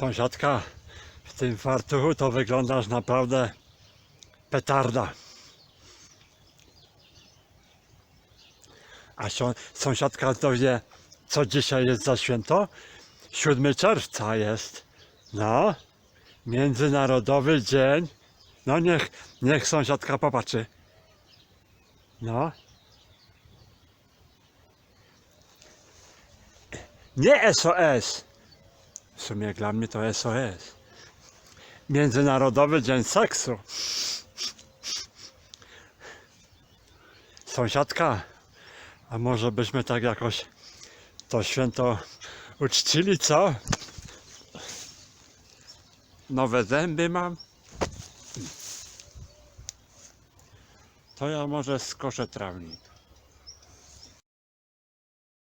Sąsiadka, w tym fartuchu to wyglądasz naprawdę petarda. A sąsiadka to wie, co dzisiaj jest za święto? 7 czerwca jest. No, Międzynarodowy Dzień. No niech, niech sąsiadka popatrzy. No. Nie SOS. W sumie dla mnie to SOS. Międzynarodowy Dzień Seksu. Sąsiadka, a może byśmy tak jakoś to święto uczcili, co? Nowe zęby mam. To ja może skoszę trawnik.